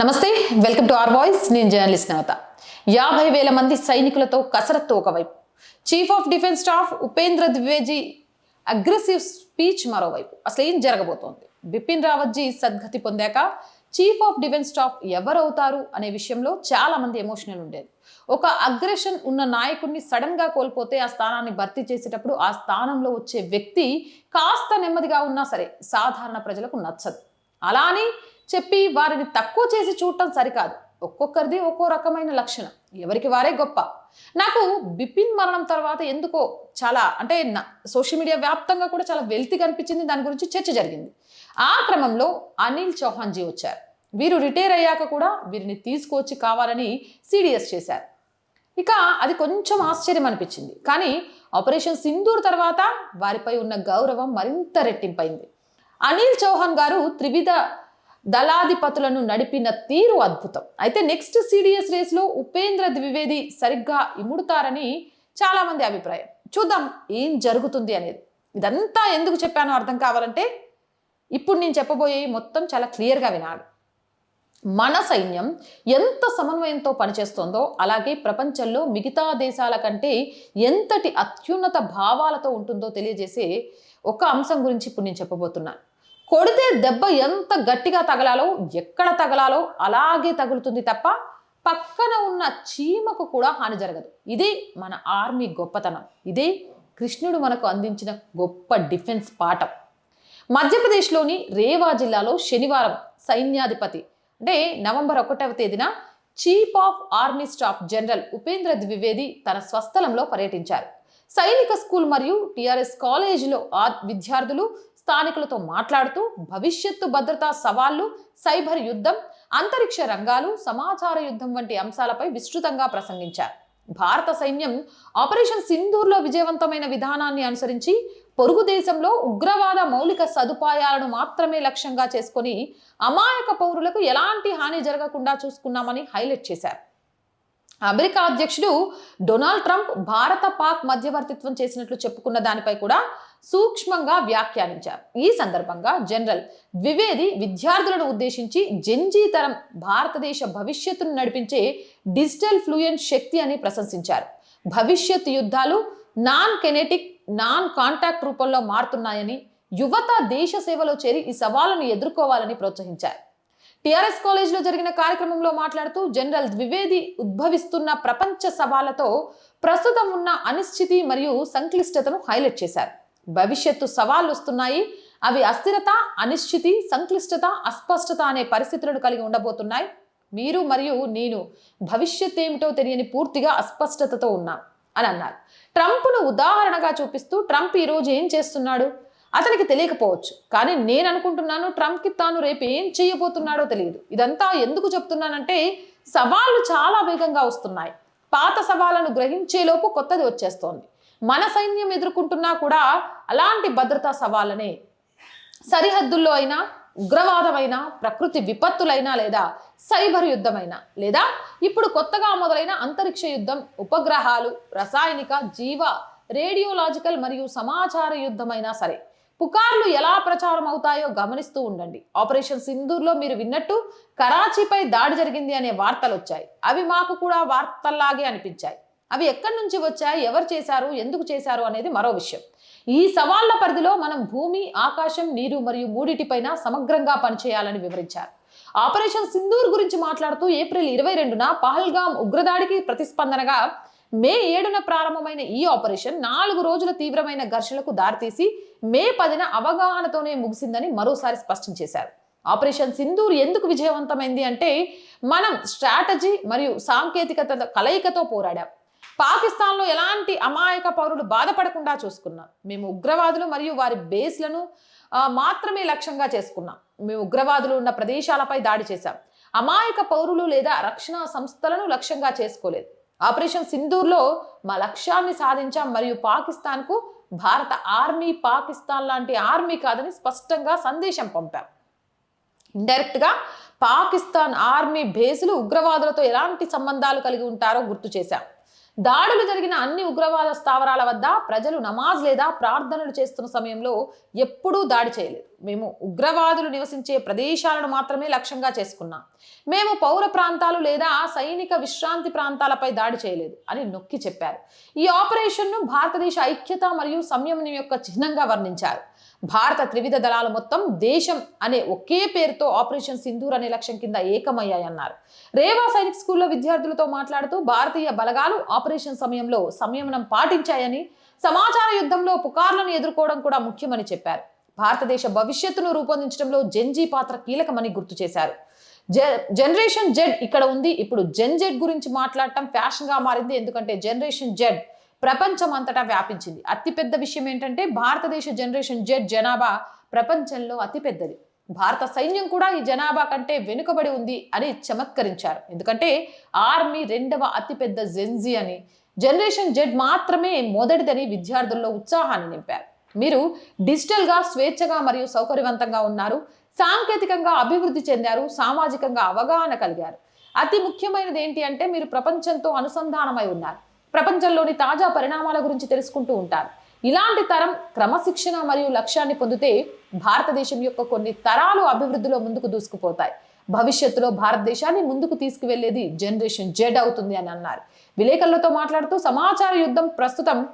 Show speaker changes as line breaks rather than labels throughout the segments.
నమస్తే welcome to R voice. నేను journalist నవత. యాభై వేల మంది సైనికులతో కసరత్తు ఒకవైపు. Chief of defence staff Upendra Dwivedi aggressive speech మరోవైపు. అసలు ఏం జరగబోతోంది? బిపిన్ రావత్జీ సద్గతి పొందాక చీఫ్ ఆఫ్ డిఫెన్స్ స్టాఫ్ ఎవరవుతారు అనే విషయంలో చాలా మంది ఎమోషనల్ ఉండేది. ఒక అగ్రెషన్ ఉన్న నాయకుడిని సడన్గా కోల్పోతే ఆ స్థానాన్ని భర్తీ చేసేటప్పుడు ఆ స్థానంలో వచ్చే వ్యక్తి కాస్త నెమ్మదిగా ఉన్నా సరే సాధారణ ప్రజలకు నచ్చదు. అలా అని చెప్పి వారిని తక్కువ చేసి చూడటం సరికాదు. ఒక్కొక్కరిది ఒక్కో రకమైన లక్షణం. ఎవరికి వారే గొప్ప. నాకు బిపిన్ మరణం తర్వాత ఎందుకో చాలా అంటే సోషల్ మీడియా వ్యాప్తంగా కూడా చాలా వెల్తి కనిపించింది. దాని గురించి చర్చ జరిగింది. ఆ క్రమంలో అనిల్ చౌహాన్ జీ వచ్చారు. వీరు రిటైర్ అయ్యాక కూడా వీరిని తీసుకొచ్చి కావాలని సిడిఎస్ చేశారు. ఇక అది కొంచెం ఆశ్చర్యం అనిపించింది. కానీ ఆపరేషన్ సింధూర్ తర్వాత వారిపై ఉన్న గౌరవం మరింత రెట్టింపైంది. అనిల్ చౌహాన్ గారు త్రివిధ దళాధిపతులను నడిపిన తీరు అద్భుతం. అయితే నెక్స్ట్ సిడిఎస్ రేస్లో ఉపేంద్ర ద్వివేది సరిగ్గా ఇముడుతారని చాలామంది అభిప్రాయం. చూద్దాం ఏం జరుగుతుంది అనేది. ఇదంతా ఎందుకు చెప్పానో అర్థం కావాలంటే ఇప్పుడు నేను చెప్పబోయే మొత్తం చాలా క్లియర్గా వినాలి. మన సైన్యం ఎంత సమన్వయంతో పనిచేస్తోందో అలాగే ప్రపంచంలో మిగతా దేశాల కంటే ఎంతటి అత్యున్నత భావాలతో ఉంటుందో తెలియజేసే ఒక అంశం గురించి ఇప్పుడు నేను చెప్పబోతున్నాను కొడితే దెబ్బ ఎంత గట్టిగా తగలాలో ఎక్కడ తగలాలో అలాగే తగులుతుంది తప్ప పక్కన ఉన్న చీమకు కూడా హాని జరగదు. ఇది మన ఆర్మీ గొప్పతనం. ఇది కృష్ణుడు మనకు అందించిన గొప్ప డిఫెన్స్ పాఠం. మధ్యప్రదేశ్లోని రేవా జిల్లాలో శనివారం సైన్యాధిపతి అంటే నవంబర్ ఒకటవ తేదీన chief of army staff general Upendra Dwivedi తన స్వస్థలంలో పర్యటించారు. సైనిక స్కూల్ మరియు టిఆర్ఎస్ కాలేజీలో ఆ విద్యార్థులు స్థానికులతో మాట్లాడుతూ భవిష్యత్తు భద్రతా సవాళ్ళు సైబర్ యుద్ధం అంతరిక్ష రంగాలు సమాచార యుద్ధం వంటి అంశాలపై విస్తృతంగా ప్రసంగించారు. భారత సైన్యం ఆపరేషన్ సింధూర్లో విజయవంతమైన విధానాన్ని అనుసరించి పొరుగు దేశంలో ఉగ్రవాద మౌలిక సదుపాయాలను మాత్రమే లక్ష్యంగా చేసుకొని అమాయక పౌరులకు ఎలాంటి హాని జరగకుండా చూసుకున్నామని హైలైట్ చేశారు. అమెరికా అధ్యక్షుడు డొనాల్డ్ ట్రంప్ భారత పాక్ మధ్యవర్తిత్వం చేసినట్లు చెప్పుకున్న దానిపై కూడా సూక్ష్మంగా వ్యాఖ్యానించారు. ఈ సందర్భంగా జనరల్ ద్వివేది విద్యార్థులను ఉద్దేశించి జెన్జీ తరం భారతదేశ భవిష్యత్తును నడిపించే డిజిటల్ ఫ్లూయెంట్ శక్తి అని ప్రశంసించారు. భవిష్యత్ యుద్ధాలు నాన్ కెనెటిక్ నాన్ కాంటాక్ట్ రూపంలో మారుతున్నాయని యువత దేశ సేవలో చేరి ఈ సవాళ్ళను ఎదుర్కోవాలని ప్రోత్సహించారు. టిఆర్ఎస్ కాలేజ్లో జరిగిన కార్యక్రమంలో మాట్లాడుతూ జనరల్ ద్వివేది ఉద్భవిస్తున్న ప్రపంచ సవాళ్ళతో ప్రస్తుతం ఉన్న అనిశ్చితి మరియు సంక్లిష్టతను హైలైట్ చేశారు. భవిష్యత్తు సవాళ్ళు వస్తున్నాయి. అవి అస్థిరత అనిశ్చితి సంక్లిష్టత అస్పష్టత అనే పరిస్థితులను కలిగి ఉండబోతున్నాయి. మీరు మరియు నేను భవిష్యత్ ఏమిటో తెలియని పూర్తిగా అస్పష్టతతో ఉన్నాం అని అన్నారు. ట్రంప్ను ఉదాహరణగా చూపిస్తూ ట్రంప్ ఈరోజు ఏం చేస్తున్నాడు? అతనికి తెలియకపోవచ్చు. కానీ నేను అనుకుంటున్నాను ట్రంప్కి తాను రేపు ఏం చేయబోతున్నాడో తెలియదు. ఇదంతా ఎందుకు చెప్తున్నానంటే సవాళ్ళు చాలా వేగంగా వస్తున్నాయి. పాత సవాళ్ళను గ్రహించేలోపు కొత్తది వచ్చేస్తోంది. మన సైన్యం ఎదుర్కొంటున్నా కూడా అలాంటి భద్రతా సవాళ్ళనే సరిహద్దుల్లో అయినా ఉగ్రవాదమైనా ప్రకృతి విపత్తులైనా లేదా సైబర్ యుద్ధమైనా లేదా ఇప్పుడు కొత్తగా మొదలైన అంతరిక్ష యుద్ధం ఉపగ్రహాలు రసాయనిక జీవ రేడియోలాజికల్ మరియు సమాచార యుద్ధమైనా సరే పుకార్లు ఎలా ప్రచారం అవుతాయో గమనిస్తూ ఉండండి. ఆపరేషన్ సింధూర్లో మీరు విన్నట్టు కరాచీపై దాడి జరిగింది అనే వార్తలు వచ్చాయి అవి మాకు కూడా వార్తల్లాగే అనిపించాయి. అవి ఎక్కడి నుంచి వచ్చాయి? ఎవరు చేశారు? ఎందుకు చేశారు? అనేది మరో విషయం. ఈ సవాళ్ళ పరిధిలో మనం భూమి ఆకాశం నీరు మరియు మూడిటిపైన సమగ్రంగా పనిచేయాలని వివరించారు. ఆపరేషన్ సింధూర్ గురించి మాట్లాడుతూ ఏప్రిల్ ఇరవై రెండున పహల్గాం ఉగ్రదాడికి ప్రతిస్పందనగా మే ఏడున ప్రారంభమైన ఈ ఆపరేషన్ నాలుగు రోజుల తీవ్రమైన ఘర్షణకు దారితీసి మే పదిన అవగాహనతోనే ముగిసిందని మరోసారి స్పష్టం చేశారు. ఆపరేషన్ సింధూర్ ఎందుకు విజయవంతమైంది అంటే మనం స్ట్రాటజీ మరియు సాంకేతికత కలయికతో పోరాడాం. పాకిస్తాన్లో ఎలాంటి అమాయక పౌరులు బాధపడకుండా చూసుకున్నాం. మేము ఉగ్రవాదులు మరియు వారి బేస్లను మాత్రమే లక్ష్యంగా చేసుకున్నాం. మేము ఉగ్రవాదులు ఉన్న ప్రదేశాలపై దాడి చేశాం. అమాయక పౌరులు లేదా రక్షణ సంస్థలను లక్ష్యంగా చేసుకోలేదు. ఆపరేషన్ సింధూర్లో మా లక్ష్యాన్ని సాధించాం మరియు పాకిస్తాన్కు భారత ఆర్మీ పాకిస్తాన్ లాంటి ఆర్మీ కాదని స్పష్టంగా సందేశం పంపాం. ఇండైరెక్ట్గా పాకిస్తాన్ ఆర్మీ బేసులు ఉగ్రవాదులతో ఎలాంటి సంబంధాలు కలిగి ఉంటారో గుర్తు చేశాం. దాడులు జరిగిన అన్ని ఉగ్రవాద స్థావరాల వద్ద ప్రజలు నమాజ్ లేదా ప్రార్థనలు చేస్తున్న సమయంలో ఎప్పుడూ దాడి చేయలేదు. మేము ఉగ్రవాదులు నివసించే ప్రదేశాలను మాత్రమే లక్ష్యంగా చేసుకున్నాం. మేము పౌర ప్రాంతాలు లేదా సైనిక విశ్రాంతి ప్రాంతాలపై దాడి చేయలేదు అని నొక్కి చెప్పారు. ఈ ఆపరేషన్ను భారతదేశ ఐక్యత మరియు సంయమనం యొక్క చిహ్నంగా వర్ణించారు. భారత త్రివిధ దళాలు మొత్తం దేశం అనే ఒకే పేరుతో ఆపరేషన్ సింధూర్ అనే లక్ష్యం కింద ఏకమయ్యాయన్నారు. రేవా సైనిక్ స్కూల్లో విద్యార్థులతో మాట్లాడుతూ భారతీయ బలగాలు ఆపరేషన్ సమయంలో సంయమనం పాటించాయని సమాచార యుద్ధంలో పుకార్లను ఎదుర్కోవడం కూడా ముఖ్యమని చెప్పారు. భారతదేశ భవిష్యత్తును రూపొందించడంలో జెన్జీ పాత్ర కీలకమని గుర్తు చేశారు. జనరేషన్ జెడ్ ఇక్కడ ఉంది. ఇప్పుడు జెన్ జెడ్ గురించి మాట్లాడటం ఫ్యాషన్గా మారింది. ఎందుకంటే జనరేషన్ జెడ్ ప్రపంచం అంతటా వ్యాపించింది. అతిపెద్ద విషయం ఏంటంటే భారతదేశ జనరేషన్ జెడ్ జనాభా ప్రపంచంలో అతిపెద్దది. భారత సైన్యం కూడా ఈ జనాభా కంటే వెనుకబడి ఉంది అని చమత్కరించారు. ఎందుకంటే ఆర్మీ రెండవ అతిపెద్ద జెన్జీ అని జనరేషన్ జెడ్ మాత్రమే మొదటిదని విద్యార్థుల్లో ఉత్సాహాన్ని నింపారు. మీరు డిజిటల్గా స్వేచ్ఛగా మరియు సౌకర్యవంతంగా ఉన్నారు సాంకేతికంగా అభివృద్ధి చెందారు సామాజికంగా అవగాహన కలిగారు. అతి ముఖ్యమైనది ఏంటి అంటే మీరు ప్రపంచంతో అనుసంధానమై ఉన్నారు. ప్రపంచంలోని తాజా పరిణామాల గురించి తెలుసుకుంటూ ఉంటారు. ఇలాంటి తరం క్రమశిక్షణ మరియు లక్ష్యాన్ని పొందితే భారతదేశం యొక్క కొన్ని తరాలు అభివృద్ధిలో ముందుకు దూసుకుపోతాయి. భవిష్యత్తులో భారతదేశాన్ని ముందుకు తీసుకువెళ్ళేది జనరేషన్ జెడ్ అవుతుంది అని అన్నారు. విలేకరులతో మాట్లాడుతూ సమాచార యుద్ధం ప్రస్తుతం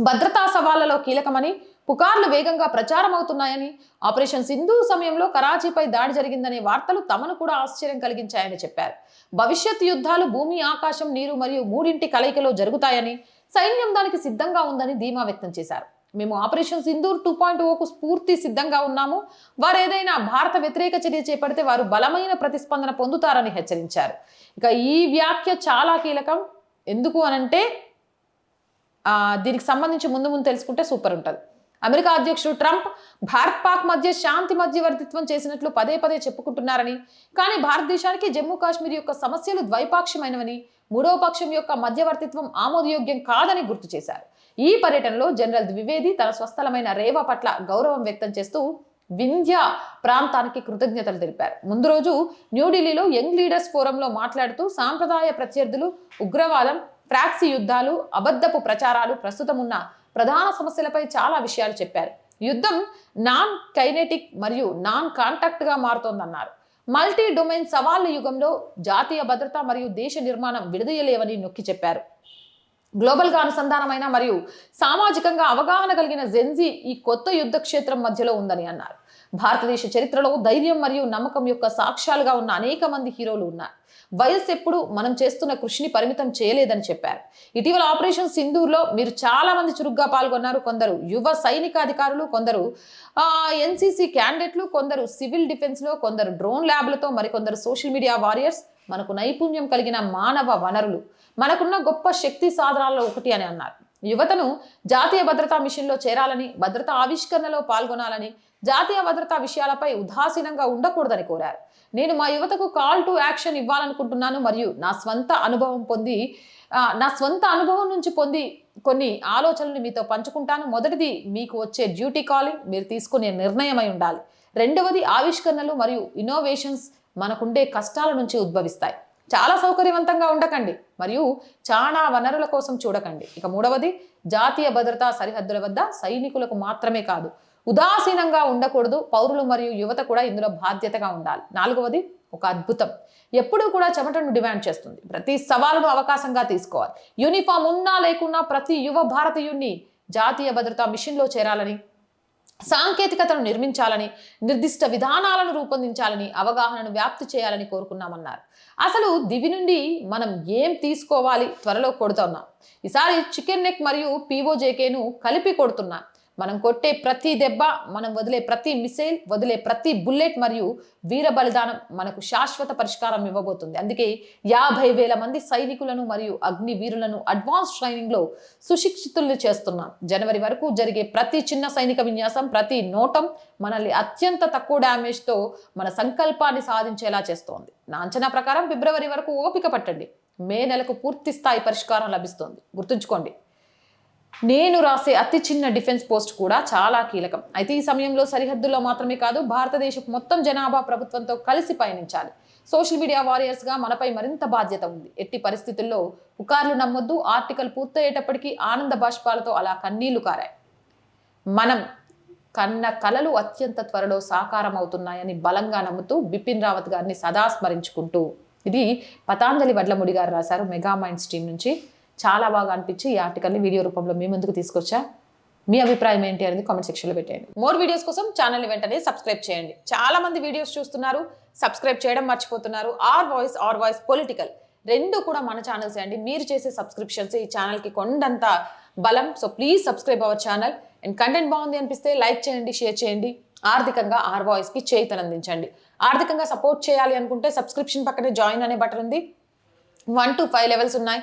భద్రతా సవాళ్ళలో కీలకమని పుకార్లు వేగంగా ప్రచారం అవుతున్నాయని ఆపరేషన్ సింధు సమయంలో కరాచీపై దాడి జరిగిందనే వార్తలు తమను కూడా ఆశ్చర్యం కలిగించాయని చెప్పారు. భవిష్యత్ యుద్ధాలు భూమి ఆకాశం నీరు మరియు మూడింటి కలయికలో జరుగుతాయని సైన్యం దానికి సిద్ధంగా ఉందని ధీమా వ్యక్తం చేశారు. మేము ఆపరేషన్ సింధూర్ టూ పాయింట్ ఓకు స్ఫూర్తి సిద్ధంగా ఉన్నాము. వారు ఏదైనా భారత వ్యతిరేక చర్య చేపడితే వారు బలమైన ప్రతిస్పందన పొందుతారని హెచ్చరించారు. ఇక ఈ వ్యాఖ్య చాలా కీలకం. ఎందుకు అనంటే దీనికి సంబంధించి ముందు ముందు తెలుసుకుంటే సూపర్ ఉంటుంది. అమెరికా అధ్యక్షుడు ట్రంప్ భారత్ పాక్ మధ్య శాంతి మధ్యవర్తిత్వం చేసినట్లు పదే పదే చెప్పుకుంటున్నారని కానీ భారతదేశానికి జమ్మూ కాశ్మీర్ యొక్క సమస్యలు ద్వైపాక్షమైనవని మూడవ పక్షం యొక్క మధ్యవర్తిత్వం ఆమోదయోగ్యం కాదని గుర్తు చేశారు. ఈ పర్యటనలో జనరల్ ద్వివేది తన స్వస్థలమైన రేవ పట్ల గౌరవం వ్యక్తం చేస్తూ వింధ్య ప్రాంతానికి కృతజ్ఞతలు తెలిపారు. ముందు రోజు న్యూఢిల్లీలో యంగ్ లీడర్స్ ఫోరంలో మాట్లాడుతూ సాంప్రదాయ ప్రత్యర్థులు ఉగ్రవాదం ఫ్రాక్సీ యుద్ధాలు అబద్ధపు ప్రచారాలు ప్రస్తుతం ఉన్న ప్రధాన సమస్యలపై చాలా విషయాలు చెప్పారు. యుద్ధం నాన్ కైనెటిక్ మరియు నాన్ కాంటాక్ట్గా మారుతోందన్నారు. మల్టీ డొమైన్ సవాళ్ళ యుగంలో జాతీయ భద్రత మరియు దేశ నిర్మాణం విడదీయలేవని నొక్కి చెప్పారు. గ్లోబల్గా అనుసంధానమైన మరియు సామాజికంగా అవగాహన కలిగిన జెన్జీ ఈ కొత్త యుద్ధ క్షేత్రం మధ్యలో ఉందని అన్నారు. భారతదేశ చరిత్రలో ధైర్యం మరియు నమ్మకం యొక్క సాక్ష్యాలుగా ఉన్న అనేక మంది హీరోలు ఉన్నారు. వయస్సు ఎప్పుడు మనం చేస్తున్న కృషిని పరిమితం చేయలేదని చెప్పారు. ఇటీవల ఆపరేషన్ సింధూర్లో మీరు చాలా మంది చురుగ్గా పాల్గొన్నారు. కొందరు యువ సైనికాధికారులు కొందరు ఎన్సీసీ క్యాండిడేట్లు కొందరు సివిల్ డిఫెన్స్లో కొందరు డ్రోన్ ల్యాబ్లతో మరికొందరు సోషల్ మీడియా వారియర్స్ మనకు నైపుణ్యం కలిగిన మానవ వనరులు. మనకున్న గొప్ప శక్తి సాధనాల్లో ఒకటి అని అన్నారు. యువతను జాతీయ భద్రతా మిషన్లో చేరాలని భద్రతా ఆవిష్కరణలో పాల్గొనాలని జాతీయ భద్రతా విషయాలపై ఉదాసీనంగా ఉండకూడదని కోరారు. నేను మా యువతకు కాల్ టు యాక్షన్ ఇవ్వాలనుకుంటున్నాను మరియు నా స్వంత అనుభవం పొంది నా స్వంత అనుభవం నుంచి పొంది కొన్ని ఆలోచనలు మీతో పంచుకుంటాను. మొదటిది మీకు వచ్చే డ్యూటీ కాలింగ్ మీరు తీసుకునే నిర్ణయమై ఉండాలి. రెండవది ఆవిష్కరణలు మరియు ఇన్నోవేషన్స్ మనకుండే కష్టాల నుంచి ఉద్భవిస్తాయి. చాలా సౌకర్యవంతంగా ఉండకండి. మరియు చాలా వనరుల కోసం చూడకండి. ఇక మూడవది జాతీయ భద్రతా సరిహద్దుల వద్ద సైనికులకు మాత్రమే కాదు ఉదాసీనంగా ఉండకూడదు. పౌరులు మరియు యువత కూడా ఇందులో బాధ్యతగా ఉండాలి. నాలుగవది ఒక అద్భుతం. ఎప్పుడూ కూడా చెమటను డిమాండ్ చేస్తుంది. ప్రతి సవాలును అవకాశంగా తీసుకోవాలి. యూనిఫామ్ ఉన్నా లేకున్నా ప్రతి యువ భారతీయుణ్ణి జాతీయ భద్రతా మిషన్లో చేరాలని సాంకేతికతను నిర్మించాలని నిర్దిష్ట విధానాలను రూపొందించాలని అవగాహనను వ్యాప్తి చేయాలని కోరుకున్నామన్నారు. అసలు దివి నుండి మనం ఏం తీసుకోవాలి? త్వరలో కొడుతున్నాం. ఈసారి చికెన్ నెక్ మరియు పీఓజేకేను కలిపి కొడుతున్నాం. మనం కొట్టే ప్రతి దెబ్బ మనం వదిలే ప్రతి మిసైల్ వదిలే ప్రతి బుల్లెట్ మరియు వీర బలిదానం మనకు శాశ్వత పరిష్కారం ఇవ్వబోతుంది. అందుకే యాభై వేల మంది సైనికులను మరియు అగ్ని వీరులను అడ్వాన్స్ ట్రైనింగ్లో సుశిక్షితుల్ని చేస్తున్నాం. జనవరి వరకు జరిగే ప్రతి చిన్న సైనిక విన్యాసం ప్రతి నోటం మనల్ని అత్యంత తక్కువ డ్యామేజ్తో మన సంకల్పాన్ని సాధించేలా చేస్తోంది. నా అంచనా ప్రకారం ఫిబ్రవరి వరకు ఓపిక పట్టండి. మే నెలకు పూర్తి స్థాయి పరిష్కారం లభిస్తోంది. గుర్తుంచుకోండి. నేను రాసే అతి చిన్న డిఫెన్స్ పోస్ట్ కూడా చాలా కీలకం. అయితే ఈ సమయంలో సరిహద్దుల్లో మాత్రమే కాదు భారతదేశం మొత్తం జనాభా ప్రభుత్వంతో కలిసి పయనించాలి. సోషల్ మీడియా వారియర్స్గా మనపై మరింత బాధ్యత ఉంది. ఎట్టి పరిస్థితుల్లో పుకార్లు నమ్మొద్దు ఆర్టికల్ పూర్తయ్యేటప్పటికీ ఆనంద బాష్పాలతో అలా కన్నీళ్ళు కారాయి. మనం కన్న కలలు అత్యంత త్వరలో సాకారం అవుతున్నాయని బలంగా నమ్ముతూ బిపిన్ రావత్ గారిని సదా స్మరించుకుంటూ ఇది పతాంజలి వడ్లముడి గారు రాశారు మెగా మైండ్స్ టీం నుంచి. చాలా బాగా అనిపించి ఈ ఆర్టికల్ని వీడియో రూపంలో మీ ముందుకు తీసుకొచ్చా? మీ అభిప్రాయం ఏంటి అనేది కామెంట్ సెక్షన్లో పెట్టండి మోర్ వీడియోస్ కోసం ఛానల్ని వెంటనే సబ్స్క్రైబ్ చేయండి. చాలా మంది వీడియోస్ చూస్తున్నారు సబ్స్క్రైబ్ చేయడం మర్చిపోతున్నారు. R voice R voice political రెండు కూడా మన ఛానల్స్ అండి. మీరు చేసే సబ్స్క్రిప్షన్స్ ఈ ఛానల్కి కొండంత బలం. So please subscribe our channel and content బాగుంది అనిపిస్తే లైక్ చేయండి షేర్ చేయండి. ఆర్థికంగా ఆర్ వాయిస్కి చేతనందించండి ఆర్థికంగా సపోర్ట్ చేయాలి అనుకుంటే సబ్స్క్రిప్షన్ పక్కనే జాయిన్ అనే బటన్ ఉంది. వన్ టు ఫైవ్ లెవెల్స్ ఉన్నాయి.